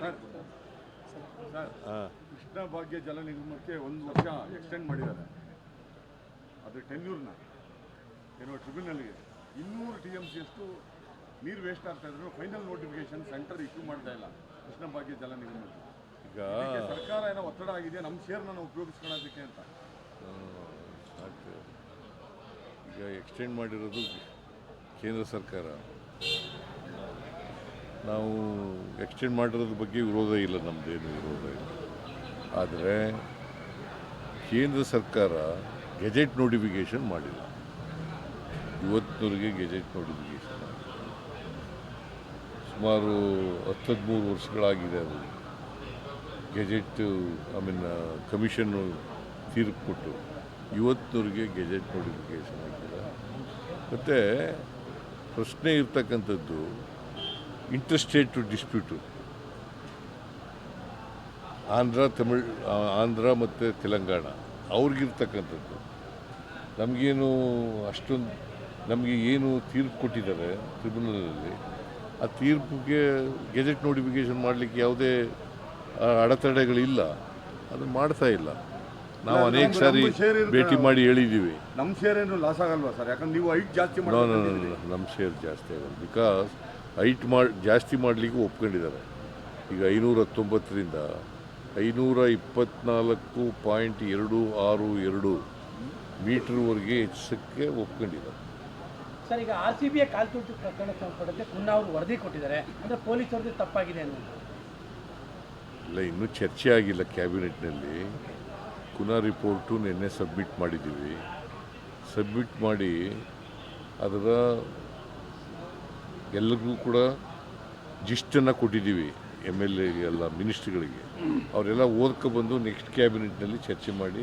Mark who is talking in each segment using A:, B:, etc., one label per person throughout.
A: Sir Krishna Bhagya ಜಲ ನಿಗಮಕ್ಕೆ ಒಂದು ವರ್ಷ ಎಕ್ಸ್ಟೆಂಡ್ ಮಾಡಿದ್ದಾರೆ. ಅದು ಟೆನ್ಯೂರ್ನ ಏನೋ ಟ್ರಿಬ್ಯುನಲ್ಗೆ ಇನ್ನೂರು ಟಿ ಎಂ ಸಿ ಅಷ್ಟು ನೀರು ವೇಸ್ಟ್ ಆಗ್ತಾ ಇದ್ರು. ಫೈನಲ್ ನೋಟಿಫಿಕೇಶನ್ ಸೆಂಟರ್ ಇಶ್ಯೂ ಮಾಡ್ತಾ ಇಲ್ಲ ಕೃಷ್ಣ ಭಾಗ್ಯ ಜಲ ನಿಗಮಕ್ಕೆ
B: ಈಗ
A: ಸರ್ಕಾರ ಏನೋ ಒತ್ತಡ ಆಗಿದೆ ನಮ್ಮ ಶೇರ್ನ ನಾವು ಉಪಯೋಗಿಸ್ಕೊಳ್ಳೋದಕ್ಕೆ ಅಂತ.
B: ಈಗ ಎಕ್ಸ್ಟೆಂಡ್ ಮಾಡಿರೋದು ಕೇಂದ್ರ ಸರ್ಕಾರ. ನಾವು ಎಕ್ಸ್ಟೆಂಡ್ ಮಾಡಿರೋದ್ರ ಬಗ್ಗೆ ವಿರೋಧ ಇಲ್ಲ ನಮ್ಮದೇನು ವಿರೋಧ ಇಲ್ಲ. ಆದರೆ ಕೇಂದ್ರ ಸರ್ಕಾರ ಗೆಜೆಟ್ ನೋಟಿಫಿಕೇಷನ್ ಮಾಡಿಲ್ಲ. ಇವತ್ತಿನವರೆಗೆ ಗೆಜೆಟ್ ನೋಟಿಫಿಕೇಷನ್ ಸುಮಾರು ಹತ್ತು ಹದಿಮೂರು ವರ್ಷಗಳಾಗಿದೆ ಅದು. ಗೆಜೆಟ್, ಐ ಮೀನ್ ಕಮಿಷನ್ನು ತೀರ್ಪು ಕೊಟ್ಟು ಇವತ್ತಿನವರೆಗೆ ಗೆಜೆಟ್ ನೋಟಿಫಿಕೇಷನ್ ಆಗಿಲ್ಲ ಮತ್ತು ಪ್ರಶ್ನೆ ಇರ್ತಕ್ಕಂಥದ್ದು ಇಂಟರ್ಸ್ಟೇಟ್ ಡಿಸ್ಪ್ಯೂಟು ಆಂಧ್ರ ತಮಿಳ್ ಆಂಧ್ರ ಮತ್ತು ತೆಲಂಗಾಣ ಅವ್ರಿಗಿರ್ತಕ್ಕಂಥದ್ದು. ನಮಗೇನು ಅಷ್ಟೊಂದು ನಮಗೆ ಏನು ತೀರ್ಪು ಕೊಟ್ಟಿದ್ದಾರೆ ಟ್ರಿಬ್ಯುನಲಲ್ಲಿ ಆ ತೀರ್ಪಿಗೆ ಗೆಜೆಟ್ ನೋಟಿಫಿಕೇಷನ್ ಮಾಡಲಿಕ್ಕೆ ಯಾವುದೇ ಅಡೆತಡೆಗಳಿಲ್ಲ. ಅದು ಮಾಡ್ತಾ ಇಲ್ಲ. ನಾವು ಅನೇಕ ಸಾರಿ ಭೇಟಿ ಮಾಡಿ ಹೇಳಿದ್ದೀವಿ
A: ನಮ್ಮ ಶೇರ್ ಏನು ಲಾಸ್ ಆಗಲ್ವಾ ಸರ್? ಯಾಕಂದ್ರೆ ನೀವು ಐಟ್ ಜಾಸ್ತಿ
B: ನಮ್ಮ ಶೇರ್ ಜಾಸ್ತಿ ಆಗಲ್ಲ. ಬಿಕಾಸ್ ಹೈಟ್ ಮಾಡಿ ಜಾಸ್ತಿ ಮಾಡಲಿಕ್ಕೂ ಒಪ್ಕೊಂಡಿದ್ದಾರೆ. ಈಗ ಐನೂರ ಹತ್ತೊಂಬತ್ತರಿಂದ ಐನೂರ ಇಪ್ಪತ್ನಾಲ್ಕು ಪಾಯಿಂಟ್ ಎರಡು ಆರು ಎರಡು ಮೀಟ್ರ್ವರೆಗೆ ಹೆಚ್ಚಿಸೋಕ್ಕೆ ಒಪ್ಕೊಂಡಿದ್ದಾರೆ.
C: ಸರ್ ಈಗ ಆರ್ ಸಿ ಬಿಯ ಕಾಲ್ತುಟ್ಟು ಪ್ರಕರಣ ಸಂಬಂಧಪಟ್ಟಂತೆ ಪುನಃ ಅವರು ವರದಿ ಕೊಟ್ಟಿದ್ದಾರೆ. ಅಂದರೆ ಪೊಲೀಸ್ ವರದಿ ತಪ್ಪಾಗಿದೆ ಅನ್ನೋದು.
B: ಇಲ್ಲ ಇನ್ನೂ ಚರ್ಚೆ ಆಗಿಲ್ಲ ಕ್ಯಾಬಿನೆಟ್ನಲ್ಲಿ. ಪುನಃ ರಿಪೋರ್ಟು ನಿನ್ನೆ ಸಬ್ಮಿಟ್ ಮಾಡಿದ್ದೀವಿ. ಸಬ್ಮಿಟ್ ಮಾಡಿ ಅದರ ಎಲ್ಲರಿಗೂ ಕೂಡ ಜಿಸ್ಟನ್ನು ಕೊಟ್ಟಿದ್ದೀವಿ ಎಂ ಎಲ್ ಎಗೆ ಎಲ್ಲ ಮಿನಿಸ್ಟ್ರಿಗಳಿಗೆ. ಅವರೆಲ್ಲ ಓದ್ಕೊ ಬಂದು ನೆಕ್ಸ್ಟ್ ಕ್ಯಾಬಿನೆಟ್ನಲ್ಲಿ ಚರ್ಚೆ ಮಾಡಿ.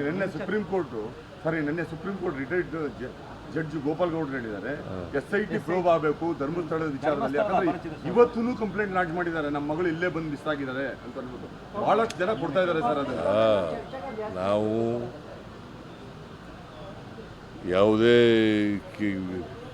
A: ನಿನ್ನೆ ಸುಪ್ರೀಂ ಕೋರ್ಟ್ ಸಾರಿ ನಿನ್ನೆ supreme court retired judge Gopal ಗೌಡ್ರು ಹೇಳಿದ್ದಾರೆ. ಎಸ್ ಐ ಟಿ ಪ್ರೋಬ್ ಆಗಬೇಕು ಧರ್ಮಸ್ಥಳದ ವಿಚಾರದಲ್ಲಿ. ಯಾಕಂದ್ರೆ ಇವತ್ತೂ ಕಂಪ್ಲೇಂಟ್ ಲಾಂಚ್ ಮಾಡಿದ್ದಾರೆ. ನಮ್ಮ ಮಗಳು ಇಲ್ಲೇ ಬಂದು ಮಿಸ್ ಆಗಿದ್ದಾರೆ ಅಂತ ಅನ್ಬೋದು ಬಹಳಷ್ಟು ಜನ ಕೊಡ್ತಾ ಇದ್ದಾರೆ ಸರ್
B: ಅದು ನಾವು ಯಾವುದೇ ಕಿ-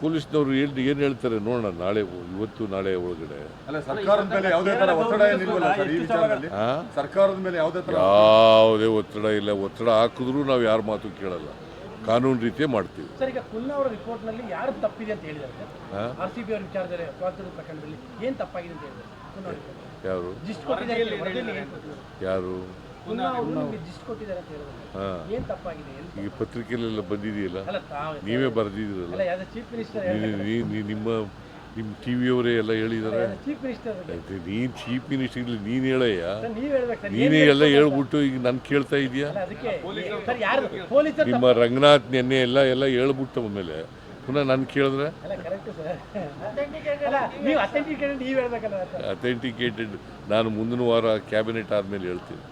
B: ಪೊಲೀಸ್ನವರು ಏನು ಏನು ಹೇಳ್ತಾರೆ ನೋಡೋಣ ನಾಳೆ ಇವತ್ತು ನಾಳೆ ಒಳಗಡೆ.
A: ಅಲ್ಲ ಸರ್ಕಾರದ ಮೇಲೆ ಯಾವುದೇ ತರ ಒತ್ತಡ ಏನಿಲ್ವಲ್ಲ ಸರ್ ಈ ವಿಚಾರದಲ್ಲಿ?
B: ಆ?
A: ಸರ್ಕಾರದ ಮೇಲೆ ಯಾವುದೇ ತರ
B: ಯಾವುದೇ ಒತ್ತಡ ಇಲ್ಲ. ಒತ್ತಡ ಹಾಕಿದ್ರೂ ನಾವು ಯಾರ ಮಾತು ಕೇಳಲ್ಲ. ಕಾನೂನು ರೀತಿಯೇ ಮಾಡ್ತೀವಿ.
C: ಯಾರು?
B: ಈಗ ಪತ್ರಿಕೆಯಲ್ಲೆಲ್ಲ ಬಂದಿದೆಯಲ್ಲ?
C: ಅಲ್ಲ
B: ನೀವೇ ಬರೆದಿದ್ದೀರಲ್ಲ? ನಿಮ್ಮ ನಿಮ್ಮ ಟಿ ವಿಯವರೇ ಎಲ್ಲ
C: ಹೇಳಿದಾರೆ?
B: ನೀನು ಚೀಫ್ ಮಿನಿಸ್ಟರ್ ಇಲ್ಲಿ ನೀನು ಹೇಳಯ್ಯ.
C: ಸರ್
B: ನೀನೇ ಎಲ್ಲ ಹೇಳ್ಬಿಟ್ಟು ಈಗ ನಾನು ಕೇಳ್ತಾ ಇದೆಯಾ
C: ಅಲ್ಲ ಅದಕ್ಕೆ ಸರ್ ಯಾರು? ಪೊಲೀಸರು
B: ನಿಮ್ಮ ರಂಗನಾಥ್ ನೆನ್ನೆ ಎಲ್ಲ ಎಲ್ಲ ಹೇಳ್ಬಿಟ್ಟು ಆಮೇಲೆ. ಪುನಃ ನಾನು ಕೇಳಿದ್ರೆ?
C: ಅಲ್ಲ ಕರೆಕ್ಟ್ ಸರ್. ಅಲ್ಲ ನೀವು ಅಥೆಂಟಿಕೇಟ್ ನೀವು ಹೇಳ್ಬೇಕಲ್ಲ ಸರ್
B: ಅಥೆಂಟಿಕೇಟೆಡ್ ನಾನು ಮುಂದಿನ ವಾರ ಕ್ಯಾಬಿನೆಟ್ ಆದಮೇಲೆ ಹೇಳ್ತೀನಿ.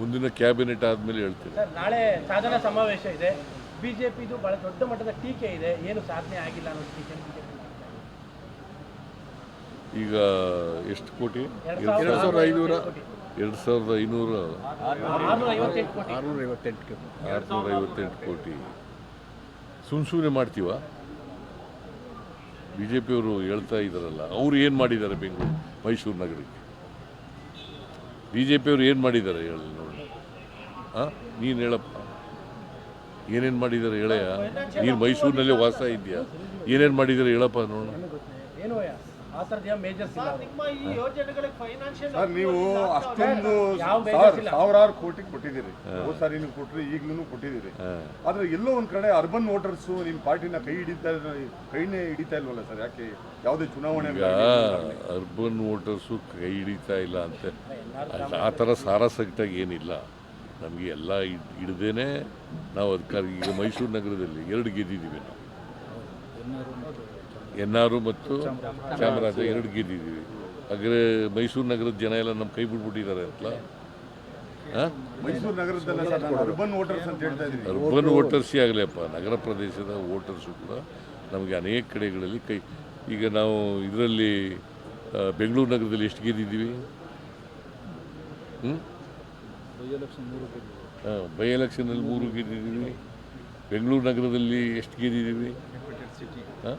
B: ಮುಂದಿನ ಕ್ಯಾಬಿನೆಟ್ ಆದಮೇಲೆ ಹೇಳ್ತೀನಿ.
C: ಸರ್ ನಾಳೆ ಸಾಧನ ಸಮಾವೇಶ ಇದೆ. ಬಿಜೆಪಿದು ಬಹಳ ದೊಡ್ಡ ಮಟ್ಟದ ಟೀಕೆ ಇದೆ. ಏನು ಸಾಧನೆ ಆಗಿಲ್ಲ ಅನ್ನೋದು ಟೀಕೆ ಬಿಜೆಪಿ
B: ಈಗ ಎಷ್ಟು ಕೋಟಿ?
C: ಎರಡು ಸಾವಿರದ ಐನೂರ
B: ಎರಡು ಸಾವಿರದ ಐನೂರ
C: ಆರುನೂರ ಐವತ್ತೆಂಟು ಕೋಟಿ.
B: ಸುಮ್ ಸುಮ್ಮನೆ ಮಾಡ್ತೀವ ಬಿ ಜೆ ಪಿಯವರು ಹೇಳ್ತಾ ಇದ್ದಾರಲ್ಲ ಅವ್ರು ಏನು ಮಾಡಿದ್ದಾರೆ ಬೆಂಗಳೂರು ಮೈಸೂರು ನಗರಕ್ಕೆ? ಬಿ ಜೆ ಪಿಯವರು ಏನು ಮಾಡಿದ್ದಾರೆ ಹೇಳಿ ನೋಡಿ. ಹಾಂ ನೀನು ಹೇಳಪ್ಪ. ಏನೇನು ಮಾಡಿದ್ದಾರೆ ಹೇಳಯ್ಯ? ನೀನು ಮೈಸೂರಿನಲ್ಲೇ ವಾಸ ಇದೆಯಾ ಏನೇನು ಮಾಡಿದ್ದಾರೆ ಹೇಳಪ್ಪ ನೋಡೋಣ
C: ಆ ಮೇಜರ್ಸ್ ಇಲ್ಲ.
D: ನಿಮ್ಮ ಈ ಯೋಜನೆಗಳಿಗೆ ಫೈನಾನ್ಷಿಯಲ್
A: ಸರ್ ನೀವು ಅಷ್ಟೊಂದು
C: ಬೇಜಾರ್
A: ಸಾವಿರಾರು ಕೋಟಿ ಕೊಟ್ಟಿದ್ದೀರಿ. ಹೋದ ಸಾರಿ ನೀವು ಕೊಟ್ರಿ ಈಗಲೂ ಕೊಟ್ಟಿದ್ದೀರಿ.
B: ಹಾಂ.
A: ಆದ್ರೆ ಎಲ್ಲೋ ಒಂದು ಕಡೆ ಅರ್ಬನ್ ವೋಟರ್ಸ್ ನಿಮ್ಮ ಪಾರ್ಟಿನ ಕೈ ಹಿಡಿತಾ ಕೈನೇ ಹಿಡಿತಾ ಇಲ್ವಲ್ಲ ಸರ್? ಯಾಕೆ ಯಾವುದೇ ಚುನಾವಣೆ
B: ಅರ್ಬನ್ ವೋಟರ್ಸು ಕೈ ಹಿಡಿತಾ ಇಲ್ಲ ಅಂತ. ಆ ಥರ ಸಾರಾಸಗಟಾಗಿ ಏನಿಲ್ಲ. ನಮಗೆ ಎಲ್ಲ ಹಿಡ್ದೇನೆ ನಾವು ಅದಕ್ಕಾಗಿ ಈಗ ಮೈಸೂರು ನಗರದಲ್ಲಿ ಎರಡು ಗೆದ್ದಿದ್ದೀವಿ ನಾವು. ಎನ್ನಾರು ಮತ್ತು ಚಾಮರಾಜ ಎರಡು ಗೆದ್ದಿದ್ದೀವಿ. ಅಗ್ರ ಮೈಸೂರು ನಗರದ ಜನ ಎಲ್ಲ ನಮ್ಮ ಕೈ ಬಿಟ್ಬಿಟ್ಟಿದ್ದಾರೆ ಅಂತಲ್ಲ
A: ಮೈಸೂರು ನಗರದಲ್ಲ ಸರ್ ಅರ್ಬನ್ ವೋಟರ್ಸ್ ಅಂತ
B: ಆಗಲಿಪ್ಪ ನಗರ ಪ್ರದೇಶದ ವೋಟರ್ಸು ಕೂಡ ನಮಗೆ ಅನೇಕ ಕಡೆಗಳಲ್ಲಿ ಕೈ ಈಗ ನಾವು ಇದರಲ್ಲಿ ಬೆಂಗಳೂರು ನಗರದಲ್ಲಿ ಎಷ್ಟು ಗೆದ್ದಿದ್ದೀವಿ? ಹ್ಞೂ ಬೈ ಎಲೆಕ್ಷನಲ್ಲಿ ಮೂರು ಗೆದ್ದಿದ್ದೀವಿ. ಬೆಂಗಳೂರು ನಗರದಲ್ಲಿ ಎಷ್ಟು ಗೆದ್ದಿದ್ದೀವಿ? ಹಾಂ?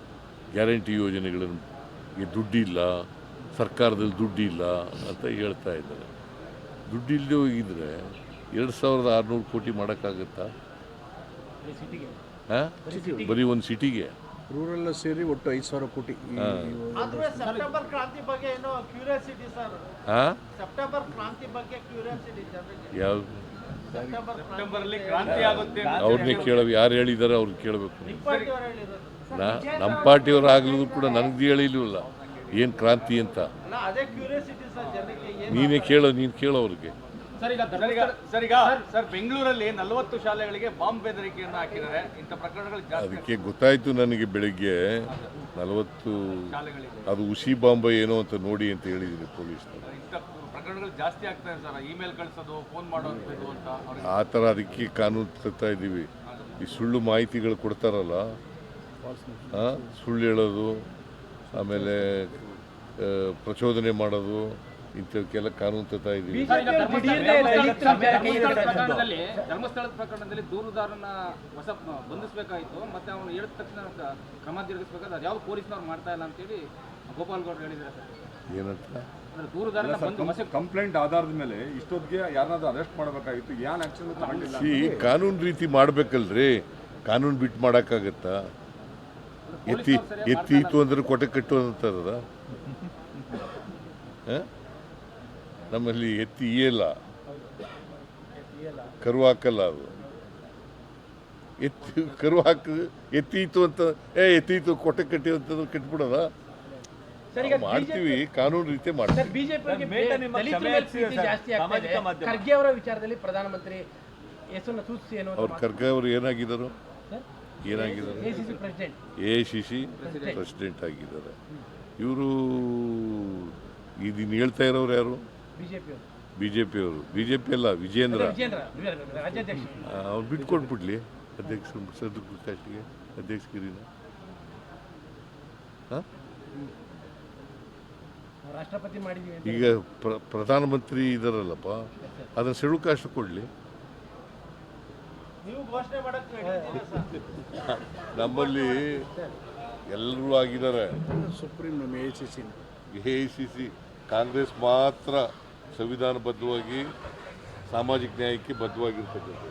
B: ಗ್ಯಾರಂಟಿ ಯೋಜನೆಗಳನ್ನು. ಈ ದುಡ್ಡಿಲ್ಲ ಸರ್ಕಾರದಲ್ಲಿ ದುಡ್ಡಿಲ್ಲ ಅಂತ ಹೇಳ್ತಾ ಇದ್ದಾರೆ. ದುಡ್ಡಿಲ್ಲದೆ ಹೋಗಿದ್ರೆ ಎರಡು ಸಾವಿರದ ಆರುನೂರು ಕೋಟಿ ಮಾಡೋಕ್ಕಾಗತ್ತಾ? ಹಾಂ? ಬರೀ ಒಂದು ಸಿಟಿಗೆ.
E: ರೂರಲ್ ಸೇರಿ ಒಟ್ಟು ಐದು ಸಾವಿರ ಕೋಟಿ ಈ-
D: ಸೆಪ್ಟೆಂಬರ್ ಕ್ರಾಂತಿ ಬಗ್ಗೆ ಏನೋ ಕ್ಯೂರಿಯಾಸಿಟಿ ಸರ್.
B: ಹಾಂ?
D: ಸೆಪ್ಟೆಂಬರ್ ಕ್ರಾಂತಿ ಬಗ್ಗೆ ಕ್ಯೂರಿಯಾಸಿಟಿ ಜನರಿಗೆ.
B: ಯಾವ?
D: ಸೆಪ್ಟೆಂಬರ್
F: ಕ್ರಾಂತಿ ಆಗುತ್ತೆ
B: ಅವ್ರನ್ನೇ ಕೇಳ ಯಾರು ಹೇಳಿದ್ದಾರೆ ಅವ್ರಿಗೆ ಕೇಳಬೇಕು. ನಾ ನಮ್ಮ ಪಾರ್ಟಿಯವರು ಆಗಲಿದ್ರು ಕೂಡ ನನಗೆ ಹೇಳಿಲ್ವಲ್ಲ ಏನು ಕ್ರಾಂತಿ ಅಂತ?
D: ಅಲ್ಲ ಕ್ಯೂರಿಯಾಸಿಟಿ ಸರ್ ಜನರಿಗೆ ಏನು
B: ನೀನೇ ಕೇಳೋ ನೀನು ಕೇಳೋ ಅವ್ರಿಗೆ.
F: ಸರ್ ಈಗ ಸರ್ ಸರ್ ಬೆಂಗಳೂರಲ್ಲಿ ನಲವತ್ತು ಶಾಲೆಗಳಿಗೆ ಬಾಂಬ್ ಬೆದರಿಕೆಯನ್ನು ಹಾಕಿದ್ದಾರೆ. ಇಂಥ ಪ್ರಕರಣಗಳು ಜಾಸ್ತಿ
B: ಅದಕ್ಕೆ ಗೊತ್ತಾಯಿತು ನನಗೆ ಬೆಳಿಗ್ಗೆ ನಲವತ್ತು
F: ಶಾಲೆಗಳಿಗೆ.
B: ಅದು ಉಸಿ ಬಾಂಬ್ ಏನೋ ಅಂತ ನೋಡಿ ಅಂತ ಹೇಳಿದ್ದೀನಿ
F: ಇಂಥ ಪ್ರಕರಣಗಳು ಜಾಸ್ತಿ ಆಗ್ತಾ ಸರ್. ಇಮೇಲ್ ಕಳಿಸೋದು ಫೋನ್ ಮಾಡೋದು ಅಂತ
B: ಆ ಥರ ಅದಕ್ಕೆ ಕಾನೂನು ತರ್ತಾ ಇದ್ದೀವಿ. ಈ ಸುಳ್ಳು ಮಾಹಿತಿಗಳು ಕೊಡ್ತಾರಲ್ಲ ಸುಳ್ಳು ಹೇಳೋದು ಆಮೇಲೆ ಪ್ರಚೋದನೆ ಮಾಡೋದು ಇಂಥವಕ್ಕೆಲ್ಲ ಕಾನೂನು ತರ್ತಾ ಇದ್ದೀವಿ
F: ಧರ್ಮಸ್ಥಳದ ಪ್ರಕರಣದಲ್ಲಿ ದೂರುದಾರನ ಹೊಸ ಬಂಧಿಸಬೇಕಾಯಿತು ಮತ್ತೆ ಅವನು ಹೇಳಿದ ತಕ್ಷಣ ಕ್ರಮ ಜರುಗಿಸಬೇಕಾದ್ರೆ ಅದು ಯಾವ ಪೊಲೀಸ್ನವ್ರು ಮಾಡ್ತಾ ಇಲ್ಲ ಅಂತೇಳಿ ಗೋಪಾಲ್ ಗೌಡ್ರು ಹೇಳಿದ್ದಾರೆ ಸರ್.
B: ಏನಂತ?
A: ಕಂಪ್ಲೇಂಟ್ ಆಧಾರದ ಮೇಲೆ ಇಷ್ಟೊತ್ತಿಗೆ ಯಾರನ್ನಾದ್ರೂ ಅರೆಸ್ಟ್ ಮಾಡಬೇಕಾಗಿತ್ತು ಏನ್ ಆಕ್ಷನ್
B: ಕಾನೂನು ರೀತಿ ಮಾಡ್ಬೇಕಲ್ರಿ ಕಾನೂನು ಬಿಟ್ಟು ಮಾಡೋಕ್ಕಾಗತ್ತಾ? ಎತ್ತಿ ಎತ್ತೀತು ಅಂದ್ರೆ ಕೊಟೆ ಕಟ್ಟು ಅಂತಾರದ ನಮ್ಮಲ್ಲಿ ಎತ್ತಿ ಇಯಲ್ಲ. ಕರು ಹಾಕಲ್ಲ ಅದು. ಎತ್ತಿ ಕರು ಹಾಕ ಎತ್ತೀತು ಅಂತ ಏ ಎತ್ತೀತು ಕೊಟ್ಟೆ ಕಟ್ಟಿ ಅಂತಂದ್ರೆ ಕಟ್ಬಿಡೋದ?
C: ಸರ್ ಈಗ
B: ಮಾಡ್ತೀವಿ ಕಾನೂನು ರೀತಿ ಮಾಡ್ತೀವಿ.
C: ಖರ್ಗೆ ಅವರ ವಿಚಾರದಲ್ಲಿ ಪ್ರಧಾನಮಂತ್ರಿ ಹೆಸರನ್ನ ಸೂಚಿಸಿ ಏನು
B: ಅವ್ರ ಖರ್ಗೆ ಅವರು ಏನಾಗಿದ್ದಾರೆ? ಏನಾಗಿದ್ದಾರೆ? ಎ ಸಿ ಸಿ ಪ್ರೆಸಿಡೆಂಟ್ ಆಗಿದ್ದಾರೆ. ಇವರು ಇದನ್ನು ಹೇಳ್ತಾ ಇರೋರು ಯಾರು? ಬಿ ಜೆ ಪಿಯವರು ಬಿ ಜೆ ಪಿ ಅಲ್ಲ ವಿಜೇಂದ್ರ. ಅವ್ರು ಬಿಟ್ಕೊಟ್ಬಿಡ್ಲಿ ಅಧ್ಯಕ್ಷ ಸದ್ದು ಕಾಸ್ಟಿಗೆ ಅಧ್ಯಕ್ಷಗಿರಿನ ಈಗ ಪ್ರ ಪ್ರಧಾನಮಂತ್ರಿ ಇದಾರಲ್ಲಪ್ಪ ಅದನ್ನು ಸೆಳುಕಾಷ್ಟು ಕೊಡಲಿ
D: ನೀವು ಘೋಷಣೆ ಮಾಡಕ್ ನಡೀತಿದೆ ಸರ್
B: ನಮ್ಮಲ್ಲಿ ಎಲ್ಲರೂ ಆಗಿದ್ದಾರೆ.
E: ಸುಪ್ರೀಂ ನಮ್ಮ A C C
B: A I C C congress ಮಾತ್ರ ಸಂವಿಧಾನಬದ್ಧವಾಗಿ ಸಾಮಾಜಿಕ ನ್ಯಾಯಕ್ಕೆ ಬದ್ಧವಾಗಿರ್ತಕ್ಕಂಥದ್ದು.